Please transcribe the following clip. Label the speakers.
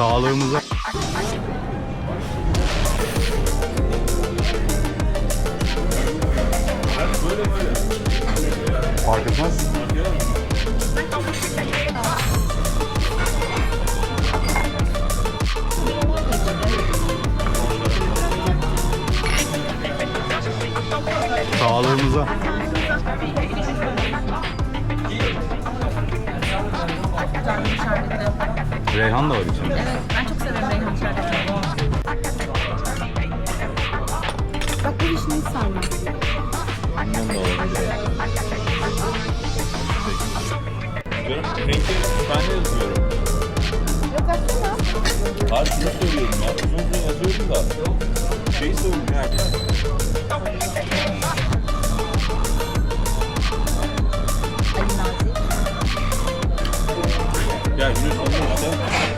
Speaker 1: Sağlığımıza. Fark etmez. Sağlığımıza. Reyhan da var içinde.
Speaker 2: Evet, ben çok severim Reyhan şerbetini. Bak bu vişneyi sevmem.
Speaker 3: Bundan da olabilir. Canım renkleri ben de yazıyorum.
Speaker 2: Yok aslında.
Speaker 3: Hayır şunu söylüyorum ya. Uzun uzun yazıyorum da. Şeyi söylüyorum ya. 야, 이거 너무 무서워.